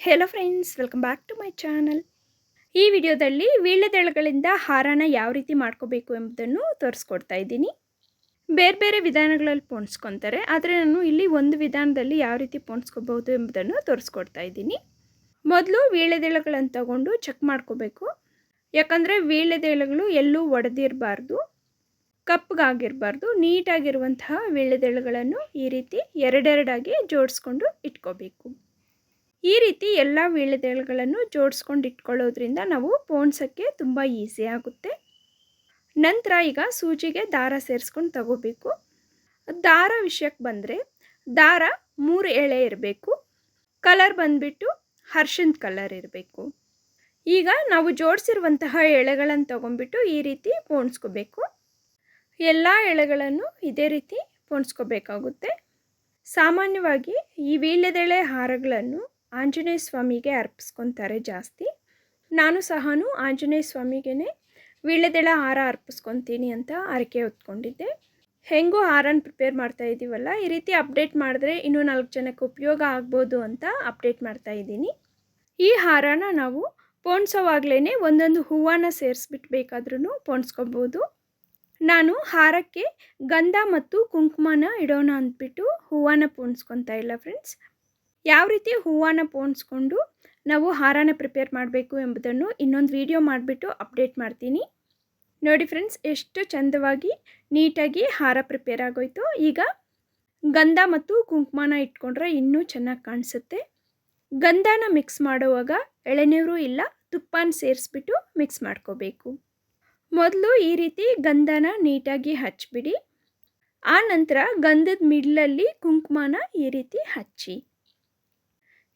Hello friends welcome back to my channel ಈ ವಿಡಿಯೋದಲ್ಲಿ ವೀಳ್ಯದೆಳೆಗಳಿಂದ ಹಾರನ ಯಾವ ರೀತಿ ಮಾಡ್ಕೋಬೇಕು ಎಂಬುದನ್ನು ತೋರಿಸ್ಕೊಡ್ತಾ ಇದ್ದೀನಿ. ಬೇರೆ ಬೇರೆ ವಿಧಾನಗಳಲ್ಲಿ ಪೋಣಿಸ್ಕೊತಾರೆ, ಆದರೆ ನಾನು ಇಲ್ಲಿ ಒಂದು ವಿಧಾನದಲ್ಲಿ ಯಾವ ರೀತಿ ಪೋಣಿಸ್ಕೋಬಹುದು ಎಂಬುದನ್ನು ತೋರಿಸ್ಕೊಡ್ತಾ ಇದ್ದೀನಿ. ಮೊದಲು ವೀಳ್ಯದೆಳೆಗಳನ್ನು ತಗೊಂಡು ಚೆಕ್ ಮಾಡ್ಕೋಬೇಕು. ಯಾಕಂದರೆ ವೀಳ್ಯದೆಳೆಗಳು ಎಲ್ಲೂ ಒಡೆದಿರಬಾರ್ದು ಕಪ್ಪಗಾಗಿರಬಾರ್ದು ನೀಟಾಗಿರುವಂತಹ ವೀಳ್ಯದೆಳೆಗಳನ್ನು ಈ ರೀತಿ ಎರಡೆರಡಾಗಿ ಜೋಡಿಸ್ಕೊಂಡು ಇಟ್ಕೋಬೇಕು. ಈ ರೀತಿ ಎಲ್ಲ ವೀಳ್ಯದೆಳೆಗಳನ್ನು ಜೋಡಿಸ್ಕೊಂಡು ಇಟ್ಕೊಳ್ಳೋದ್ರಿಂದ ನಾವು ಪೋಣಿಸೋಕ್ಕೆ ತುಂಬ ಈಸಿ ಆಗುತ್ತೆ. ನಂತರ ಈಗ ಸೂಜಿಗೆ ದಾರ ಸೇರಿಸ್ಕೊಂಡು ತಗೋಬೇಕು. ದಾರ ವಿಷಯಕ್ಕೆ ಬಂದರೆ ದಾರ ಮೂರು ಎಳೆ ಇರಬೇಕು. ಕಲರ್ ಬಂದುಬಿಟ್ಟು ಹರ್ಷನ್ ಕಲರ್ ಇರಬೇಕು. ಈಗ ನಾವು ಜೋಡಿಸಿರುವಂತಹ ಎಳೆಗಳನ್ನು ತಗೊಂಡ್ಬಿಟ್ಟು ಈ ರೀತಿ ಪೋಣಿಸ್ಕೋಬೇಕು. ಎಲ್ಲ ಎಳೆಗಳನ್ನು ಇದೇ ರೀತಿ ಪೋಣಿಸ್ಕೋಬೇಕಾಗುತ್ತೆ. ಸಾಮಾನ್ಯವಾಗಿ ಈ ವೀಳ್ಯದೆಳೆ ಹಾರಗಳನ್ನು ಆಂಜನೇಯ ಸ್ವಾಮಿಗೆ ಅರ್ಪಿಸ್ಕೊತಾರೆ ಜಾಸ್ತಿ. ನಾನು ಸಹ ಆಂಜನೇಯ ಸ್ವಾಮಿಗೆ ವೀಳ್ಯದೆಳ ಹಾರ ಅರ್ಪಿಸ್ಕೊತೀನಿ ಅಂತ ಹರಕೆ ಹೊತ್ಕೊಂಡಿದ್ದೆ. ಹೆಂಗೂ ಹಾರನ ಪ್ರಿಪೇರ್ ಮಾಡ್ತಾ ಇದ್ದೀವಲ್ಲ ಈ ರೀತಿ ಅಪ್ಡೇಟ್ ಮಾಡಿದ್ರೆ ಇನ್ನೂ ನಾಲ್ಕು ಜನಕ್ಕೆ ಉಪಯೋಗ ಆಗ್ಬೋದು ಅಂತ ಅಪ್ಡೇಟ್ ಮಾಡ್ತಾ ಇದ್ದೀನಿ. ಈ ಹಾರನ ನಾವು ಪೋಣಿಸೋವಾಗಲೇ ಒಂದೊಂದು ಹೂವನ್ನ ಸೇರಿಸ್ಬಿಟ್ಬೇಕಾದ್ರೂ ಪೋಣಿಸ್ಕೊಬೋದು. ನಾನು ಹಾರಕ್ಕೆ ಗಂಧ ಮತ್ತು ಕುಂಕುಮನ ಇಡೋಣ ಅಂದ್ಬಿಟ್ಟು ಹೂವನ್ನ ಪೋಣಿಸ್ಕೊತಾ ಇಲ್ಲ ಫ್ರೆಂಡ್ಸ್ ಯಾವ ರೀತಿ ಹೂವನ್ನು ಪೋಣಿಸ್ಕೊಂಡು ನಾವು ಹಾರನ ಪ್ರಿಪೇರ್ ಮಾಡಬೇಕು ಎಂಬುದನ್ನು ಇನ್ನೊಂದು ವಿಡಿಯೋ ಮಾಡಿಬಿಟ್ಟು ಅಪ್ಡೇಟ್ ಮಾಡ್ತೀನಿ. ನೋಡಿ ಫ್ರೆಂಡ್ಸ್ ಎಷ್ಟು ಚಂದವಾಗಿ ನೀಟಾಗಿ ಹಾರ ಪ್ರಿಪೇರ್ ಆಗೋಯ್ತು, ಈಗ ಗಂಧ ಮತ್ತು ಕುಂಕುಮನ ಇಟ್ಕೊಂಡ್ರೆ ಇನ್ನೂ ಚೆನ್ನಾಗಿ ಕಾಣಿಸುತ್ತೆ. ಗಂಧನ ಮಿಕ್ಸ್ ಮಾಡುವಾಗ ಎಳೆನೀರು ಇಲ್ಲ, ತುಪ್ಪನ ಸೇರಿಸ್ಬಿಟ್ಟು ಮಿಕ್ಸ್ ಮಾಡ್ಕೋಬೇಕು. ಮೊದಲು ಈ ರೀತಿ ಗಂಧನ ನೀಟಾಗಿ ಹಚ್ಚಿಬಿಡಿ ಆ ನಂತರ ಗಂಧದ ಮಿಡ್ಲಲ್ಲಿ ಕುಂಕುಮನ ಈ ರೀತಿ ಹಚ್ಚಿ.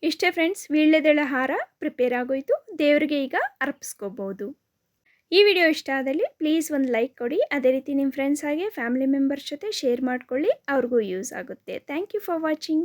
ಇಷ್ಟೇ ಫ್ರೆಂಡ್ಸ್ ವೀಳ್ಯದೆಳ ಹಾರ ಪ್ರಿಪೇರ್ ಆಗೋಯಿತು. ದೇವರಿಗೆ ಈಗ ಅರ್ಪಿಸ್ಕೋಬೋದು. ಈ ವಿಡಿಯೋ ಇಷ್ಟ ಆದಲ್ಲಿ ಪ್ಲೀಸ್ ಒಂದು ಲೈಕ್ ಕೊಡಿ. ಅದೇ ರೀತಿ ನಿಮ್ಮ ಫ್ರೆಂಡ್ಸ್ ಹಾಗೆ ಫ್ಯಾಮಿಲಿ ಮೆಂಬರ್ಸ್ ಜೊತೆ ಶೇರ್ ಮಾಡ್ಕೊಳ್ಳಿ. ಅವ್ರಿಗೂ ಯೂಸ್ ಆಗುತ್ತೆ. Thank you for watching